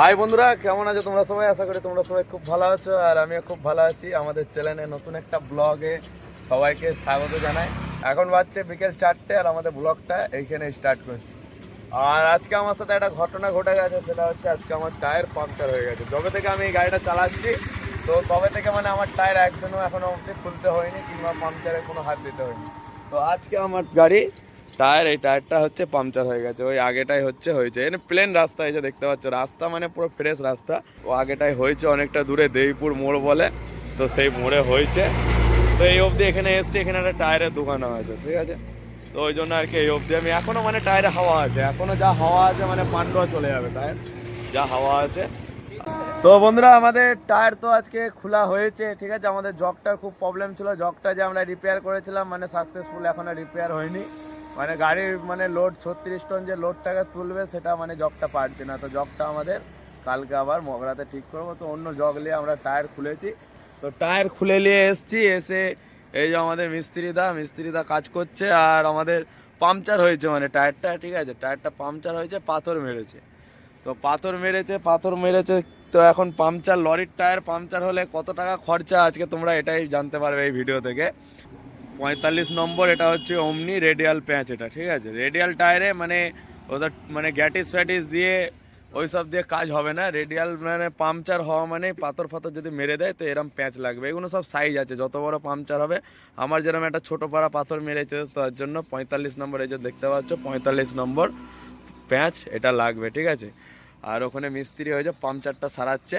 High বন্ধুরা, কেমন আছো তোমরা সবাই? আশা করি তোমরা সবাই খুব ভালো আছো আর আমিও খুব ভালো আছি। আমাদের চ্যানেলে নতুন একটা ব্লগে সবাইকে স্বাগত জানাই। এখন বাজছে বিকেল চারটে আর আমাদের ব্লগটা এইখানে স্টার্ট করছি। আর আজকে আমার সাথে একটা ঘটনা ঘটে গেছে, সেটা হচ্ছে আজকে আমার টায়ার পাংচার হয়ে গেছে। যবে থেকে আমি এই গাড়িটা চালাচ্ছি, তো তবে থেকে মানে আমার টায়ার একদিনও এখনও অবধি খুলতে হয়নি কিংবা পাংচারে কোনো হাত দিতে হয়নি। তো আজকে আমার গাড়ি টায়ার, এই টায়ারটা হচ্ছে পাংচার হয়ে গেছে। ওই আগেটাই হচ্ছে হয়েছে। এখানে প্লেন রাস্তা যে দেখতে পাচ্ছ, রাস্তা মানে পুরো ফ্রেশ রাস্তা। ও আগেটাই হয়েছে অনেকটা দূরে দেইপুর মোড় বলে। তো সেই মোড়ে হয়েছে। তো এই অবধি এখানে এসছি, এখানে একটা টায়ারের দোকান আছে, ঠিক আছে? তো ওই জন্য আর কি এই অবধি আমি এখনও মানে টায়ারে হাওয়া আছে। এখনও যা হাওয়া আছে মানে পান্ডুয়া চলে যাবে টায়ার যা হাওয়া আছে। তো বন্ধুরা, আমাদের টায়ার তো আজকে খোলা হয়েছে, ঠিক আছে? আমাদের জগটার খুব প্রবলেম ছিল। জগটা যে আমরা রিপেয়ার করেছিলাম মানে সাকসেসফুল এখনও রিপেয়ার হয়নি। মানে গাড়ির মানে লোড ছত্রিশ টন যে লোডটাকে তুলবে, সেটা মানে জগটা পারছে না। তো জগটা আমাদের কালকে আবার মগরাতে ঠিক করব। তো অন্য জগ নিয়ে আমরা টায়ার খুলেছি। তো টায়ার খুলে নিয়ে এসছি, এসে এই যে আমাদের মিস্ত্রি দা মিস্ত্রি দা কাজ করছে আর আমাদের পাংচার হয়েছে মানে টায়ারটা ঠিক আছে? টায়ারটা পাংচার হয়েছে, পাথর মেরেছে। তো পাথর মেরেছে পাথর মেরেছে, তো এখন পাংচার লরির টায়ার পাংচার হলে কত টাকা খরচা? আজকে তোমরা এটাই জানতে পারবে এই ভিডিও থেকে। পঁয়তাল্লিশ নম্বর, এটা হচ্ছে অমনি রেডিয়াল প্যাঁচ এটা, ঠিক আছে? রেডিয়াল টায়ারে মানে ওদের মানে গ্যাটিস ফ্যাটিস দিয়ে ওই সব দিয়ে কাজ হবে না। রেডিয়াল মানে পাংচার হওয়া মানে পাথর ফাথর যদি মেরে দেয় তো এরম প্যাঁচ লাগবে। এগুলো সব সাইজ আছে, যত বড় পাংচার হবে। আমার যেরকম একটা ছোটো পাড়া পাথর মেরেছে, তার জন্য পঁয়তাল্লিশ নম্বর এই যে দেখতে পাচ্ছ, পঁয়তাল্লিশ নম্বর প্যাঁচ এটা লাগবে, ঠিক আছে? আর ওখানে মিস্ত্রি হয়েছে পাংচারটা সারাচ্ছে।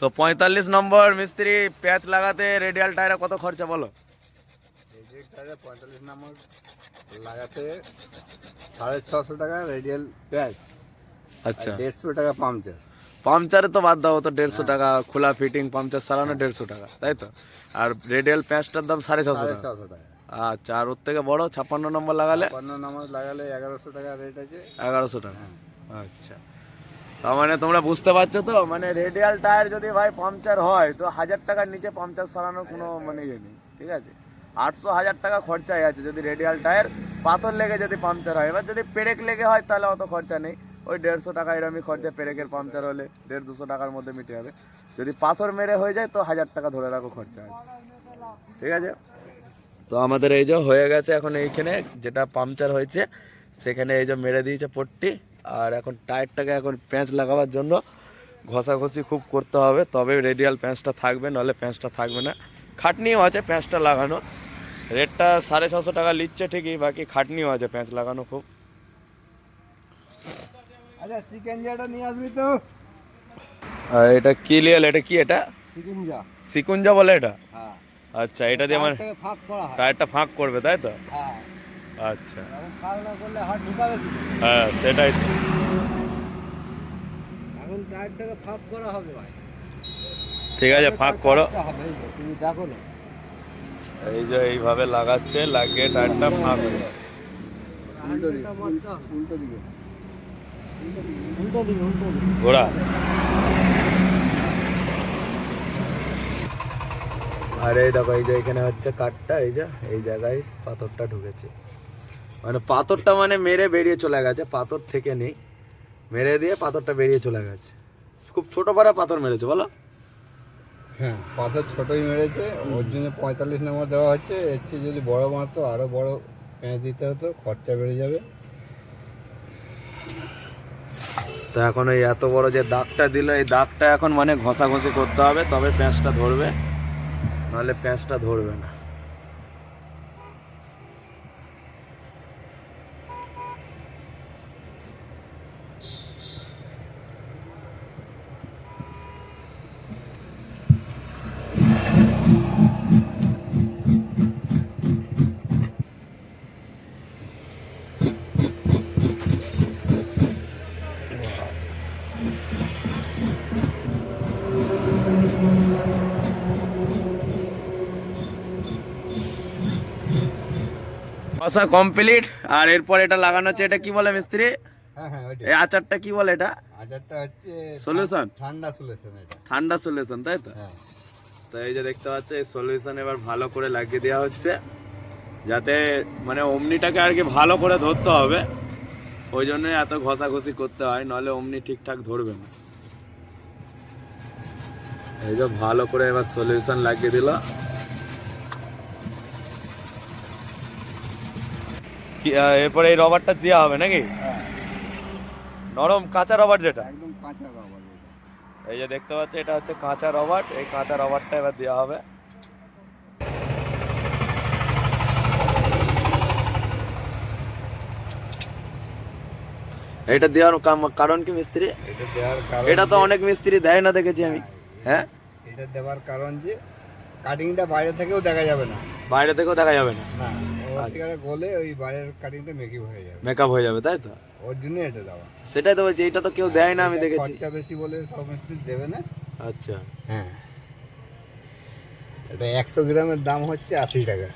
তো পঁয়তাল্লিশ নম্বর মিস্ত্রি প্যাঁচ লাগাতে রেডিয়াল টায়ারে কত খরচা বলো? এই পঁয়তাল্লিশ নম্বর লাগাতে সাড়ে ছশো টাকা রেডিয়াল প্যাচ আচ্ছা। দেড়শো টাকা পাংচার পাংচারে তো বাদ দাও তো দেড়শো টাকা খোলা ফিটিং পাংচার সারানো দেড়শো টাকা তাই তো? আর রেডিয়াল প্যাঁচটার দাম সাড়ে ছশো টাকা। আচ্ছা আর ওর থেকে বড় ছাপ্পান্ন নম্বর লাগালে? পণ্য নামাজ লাগালে এগারোশো টাকা রেট আছে। এগারোশো টাকা। আচ্ছা। তার মানে তোমরা বুঝতে পারছ তো? মানে রেডিয়াল টায়ার যদি ভাই পাংচার হয় তো হাজার টাকার নিচে পাংচার সারানোর কোনো মানে ইয়ে নেই ঠিক আছে? আটশো হাজার টাকা খরচাই আছে, যদি রেডিয়াল টায়ার পাথর লেগে যদি পাংচার হয়। এবার যদি পেরেক লেগে হয়, তাহলে অত খরচা নেই। ওই দেড়শো টাকা এরমই খরচা পেরেকের পাংচার হলে দেড় দুশো টাকার মধ্যে মিটে যাবে। যদি পাথর মেরে হয়ে যায়, তো হাজার টাকা ধরে রাখো খরচা আছে। ঠিক আছে? তো আমাদের এই যে হয়ে গেছে এখন এইখানে, যেটা পাংচার হয়েছে, সেখানে এই যে মেরে দিয়েছে পট্টি। আর এখন টায়ারটাকে এখন প্যাঁচ লাগাবার জন্য ঘষাঘষি খুব করতে হবে। তবে রেডিয়াল প্যাঁচটা থাকবে নাহলে প্যাঁচটা থাকবে না। খাটনিও আছে, প্যাঁচটা লাগানো। রেটটা সাড়ে ছশো টাকা নিচ্ছে ঠিকই বাকি খাটনিও আছে প্যাঁচ লাগানো খুব। আচ্ছা চিকেন জাটা নিয়ে আসবি তো? এটা কি লিয়াল এটা কি এটা? যা সিকুঞ্জা বলে এটা? হ্যাঁ। আচ্ছা এটা দিয়ে মানে ফাঁক টায়ারটা ফাঁক করবে তাই তো? হ্যাঁ। আচ্ছা। হ্যাঁ সেটাই। এখন টায়ারটাকে ফাঁক করা হবে ভাই। ঠিক আছে ফাঁক করো। তুমি দেখো না। এই যে এইভাবে লাগাচ্ছে লাগিয়ে টায়ারটা ফাঁক হয়ে যাবে। ঘোড়া। আর এই দেখো এই যে এখানে হচ্ছে কাঠটা এই যে এই জায়গায় পাথরটা ঢুকেছে। মানে পাথরটা মানে মেরে বেরিয়ে চলে গেছে পাথর থেকে নেই। মেরে দিয়ে পাথরটা বেরিয়ে চলে গেছে। খুব ছোট পাড়া পাথর মেরেছে বলো। হ্যাঁ। পাথর ছোটই মেরেছে ওর জন্য পঁয়তাল্লিশ নম্বর দেওয়া হচ্ছে এর চেয়ে যদি বড় মারতো আরও বড় প্যাঁচ দিতে হতো খরচা বেড়ে যাবে। তো এখন এই এত বড় যে দাগটা দিল এই দাগটা এখন মানে ঘষাঘষি করতে হবে তবে প্যাঁচটা ধরবে নাহলে প্যাঁচটা ধরবে না। ঘষা কমপ্লিট আর এরপর এটা লাগানো হচ্ছে এটা কি বলে মিস্ত্রি? হ্যাঁ হ্যাঁ এই আচারটা কি বলে এটা? হচ্ছে Solution? ঠান্ডা সলিউশন এটা। ঠান্ডা সলিউশন তাই তো? হ্যাঁ। তো এই যে দেখতে পাচ্ছ এই সলিউশন এবার ভালো করে লাগিয়ে দেওয়া হচ্ছে যাতে মানে অমনিটাকে আর কি ভালো করে ধরতে হবে। ওই জন্যই এত ঘষাঘষি করতে হয় নলে অমনি ঠিকঠাক ধরবে না। এই যে ভালো করে এবার সলিউশন লাগিয়ে দিল। কি এরপরে এই রবারটা দেওয়া হবে নাকি? নরম কাঁচা রবার যেটা। একদম কাঁচা রবার এই যে দেখতে পাচ্ছি এটা হচ্ছে কাঁচা রবার এই কাঁচা রবারটা এবার দেওয়া হবে। এটা দেওয়ার কারণ কি মিস্ত্রি? এটা তো অনেক মিস্ত্রি দেয় না দেখেছি আমি। হ্যাঁ এটা দেওয়ার কারণ যে কাটিংটা বাইরে থেকেও দেখা যাবে না। বাইরে থেকেও দেখা যাবে না? থেকে গলে ওই বাইরের কাটিংটা মেকি হয়ে যাবে। মেকআপ হয়ে যাবে তাই তো? ওর জন্য এটা দেওয়া। সেটাই তো বলছি এটা তো কেউ দেয় না আমি দেখেছি। খরচা বেশি বলে সব মিস্ত্রি দেবে না। আচ্ছা। হ্যাঁ। এটা একশো গ্রামের দাম হচ্ছে আশি টাকা।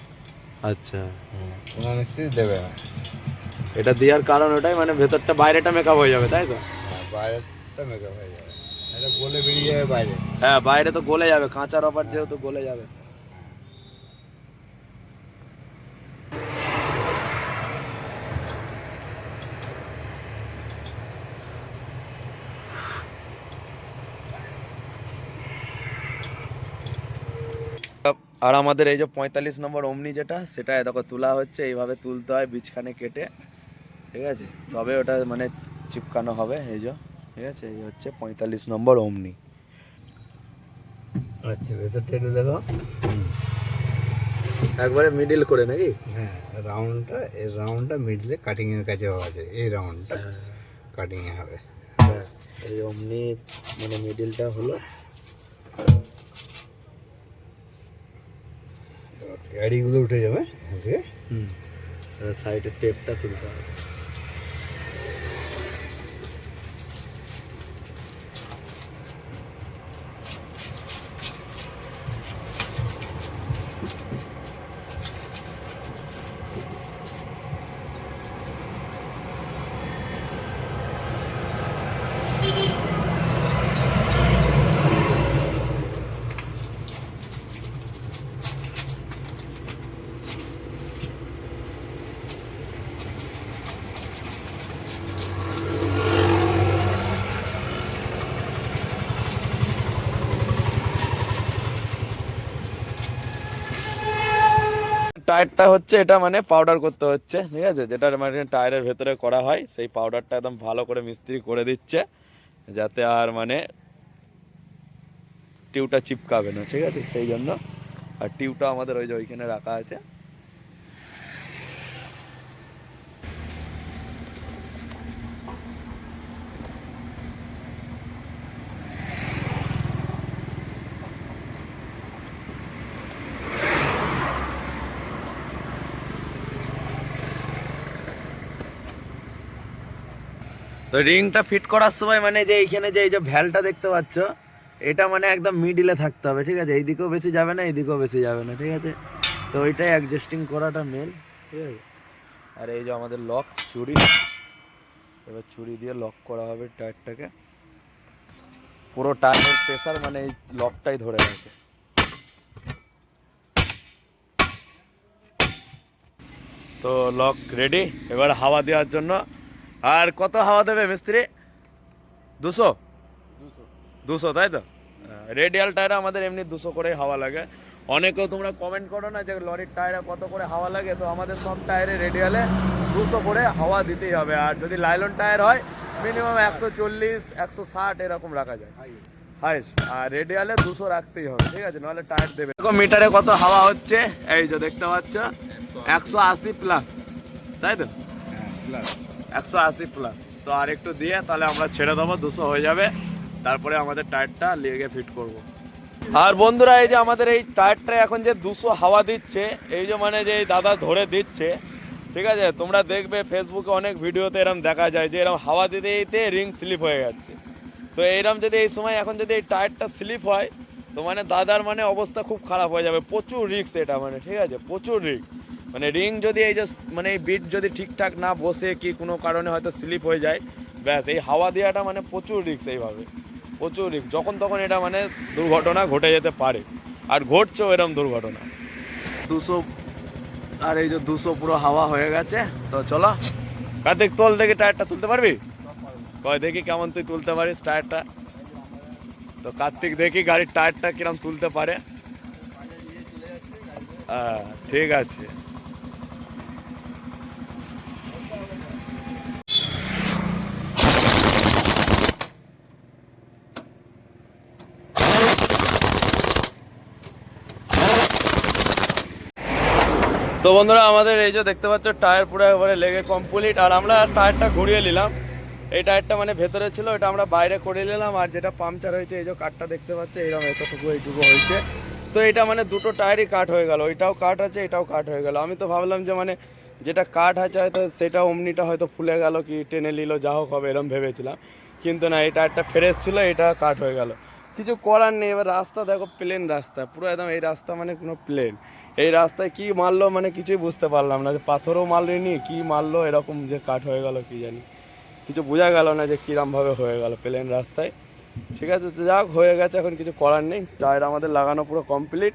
আচ্ছা। হ্যাঁ কোনো মিস্ত্রি দেবে না। এটা দেওয়ার কারণ ওটাই মানে ভেতরটা বাইরেটা মেকআপ হয়ে যাবে তাই তো? হ্যাঁ বাইরেটা মেকআপ হয়ে যাবে। এটা গলে বেরিয়ে যাবে বাইরে। হ্যাঁ বাইরে তো গলে যাবে কাঁচা রবার যেহেতু গলে যাবে। আর আমাদের এই যে পঁয়তাল্লিশ নম্বর অমনি যেটা সেটা দেখো তোলা হচ্ছে এইভাবে তুলতে হয় বীজখানে কেটে। ঠিক আছে? তবে ওটা মানে চিপকানো হবে এই যে। ঠিক আছে? এই হচ্ছে পঁয়তাল্লিশ নম্বর অমনি। আচ্ছা ভেতরটা একটু দেখো। একবারে মিডিল করে নাকি? হ্যাঁ রাউন্ডটা এই রাউন্ডটা মিডলে কাটিংয়ের কাছে হওয়া আছে। এই রাউন্ডটা কাটিংয়ে হবে। ব্যাস, এই অমনি মানে মিডিলটা হলো। গাড়িগুলো উঠে যাবে ওকে? হুম। সাইডের টেপটা তুলতে হবে। টায়ারটা হচ্ছে, এটা মানে পাউডার করতে হচ্ছে, ঠিক আছে? যেটা মানে টায়ারের ভেতরে করা হয়, সেই পাউডারটা একদম ভালো করে মিস্ত্রি করে দিচ্ছে, যাতে আর মানে টিউটা চিপকাবে না, ঠিক আছে? সেই জন্য। আর টিউটা আমাদের ওই যে ওইখানে রাখা আছে। তো রিংটা ফিট করার সময় মানে যে এইখানে যে এই যে ভ্যালটা দেখতে পাচ্ছ, এটা মানে একদম মিডিলে থাকতে হবে, ঠিক আছে? এইদিকেও বেশি যাবে না, এইদিকেও বেশি যাবে না, ঠিক আছে? তো ওইটাই অ্যাডজাস্টিং করাটা মেন ঠিক আছে? আর এই যে আমাদের লক চুড়ি এবার চুড়ি দিয়ে লক করা হবে টায়ারটাকে পুরো টায়ারের প্রেসার মানে এই লকটাই ধরে রাখে তো লক রেডি এবার হাওয়া দেওয়ার জন্য আর কত হাওয়া দেবে মিস্ত্রি? দুশো? দুশো। তাই তো? রেডিয়াল টায়ার আমাদের এমনি দুশো করে হাওয়া লাগে। অনেকেও তোমরা কমেন্ট করো না যে লরির টায়ারে কত করে হাওয়া লাগে তো আমাদের সব টায়ারে রেডিয়ালে দুশো করে হাওয়া দিতেই হবে। আর যদি লাইলন টায়ার হয় মিনিমাম একশো চল্লিশ একশো ষাট এরকম রাখা যায়। হাইস্ট আর রেডিয়ালে দুশো রাখতেই হবে ঠিক আছে? নাহলে টায়ার দেবে দেখো মিটারে কত হাওয়া হচ্ছে? এই যে দেখতে পাচ্ছ একশো আশি প্লাস তাই তো? হ্যাঁ প্লাস একশো আশি প্লাস তো আর একটু দিয়ে তাহলে আমরা ছেড়ে দেবো, দুশো হয়ে যাবে। তারপরে আমাদের টায়ারটা লেগে ফিট করব। আর বন্ধুরা, এই যে আমাদের এই টায়ারটা এখন যে দুশো হাওয়া দিচ্ছে, এই যে মানে যে এই দাদা ধরে দিচ্ছে, ঠিক আছে? তোমরা দেখবে ফেসবুকে অনেক ভিডিওতে এরকম দেখা যায় যে এরকম হাওয়া দিতে দিতে রিং স্লিপ হয়ে যাচ্ছে। তো এইরকম যদি এই সময় এখন যদি এই টায়ারটা স্লিপ হয়, তো মানে দাদার মানে অবস্থা খুব খারাপ হয়ে যাবে। প্রচুর রিস্ক এটা মানে ঠিক আছে? প্রচুর রিস্ক মানে রিং যদি এই যে মানে এই বিট যদি ঠিকঠাক না বসে কি কোনো কারণে হয়তো স্লিপ হয়ে যায় ব্যাস এই হাওয়া দেওয়াটা মানে প্রচুর রিস্ক এইভাবে। প্রচুর রিক্স যখন তখন এটা মানে দুর্ঘটনা ঘটে যেতে পারে। আর ঘটছেও এরকম দুর্ঘটনা। দুশো আর এই যে দুশো পুরো হাওয়া হয়ে গেছে তো চলো। কার্তিক তোল দেখি টায়ারটা তুলতে পারবি? কয় দেখি কেমন তুই তুলতে পারিস টায়ারটা। তো কার্তিক দেখি গাড়ির টায়ারটা কিরম তুলতে পারে। ঠিক আছে। তো বন্ধুরা, আমাদের এই যে দেখতে পাচ্ছ, টায়ার পুরো একবারে লেগে কমপ্লিট আর আমরা টায়ারটা ঘুরিয়ে নিলাম। এই টায়ারটা মানে ভেতরে ছিল, এটা আমরা বাইরে করে নিলাম। আর যেটা পাংচার হয়েছে, এই যে কাঠটা দেখতে পাচ্ছ এইরকম এতটুকু, এইটুকু হয়েছে। তো এটা মানে দুটো টায়ারই কাট হয়ে গেল। ওইটাও কাট আছে, এটাও কাট হয়ে গেল। আমি তো ভাবলাম যে মানে যেটা কাট আছে, হয়তো সেটা অমনিটা হয়তো ফুলে গেল কি, টেনে নিল, যা হোক হবে এরকম ভেবেছিলাম। কিন্তু না, এই টায়ারটা ফ্রেশ ছিল, এটা কাট হয়ে গেল। কিছু করার নেই, এবার রাস্তা দেখো প্লেন রাস্তা, পুরো একদম এই রাস্তা মানে কোনো প্লেন এই রাস্তায় কি মারলো মানে কিছুই বুঝতে পারলাম না, যে পাথরও মারলেনি কি মারলো, এরকম যে কাঠ হয়ে গেল, কি জানি। কিছু বোঝা গেল না যে কীরমভাবে হয়ে গেল প্লেন রাস্তায়। ঠিক আছে, তো যাক, হয়ে গেছে, এখন কিছু করার নেই টায়ার আমাদের লাগানো পুরো কমপ্লিট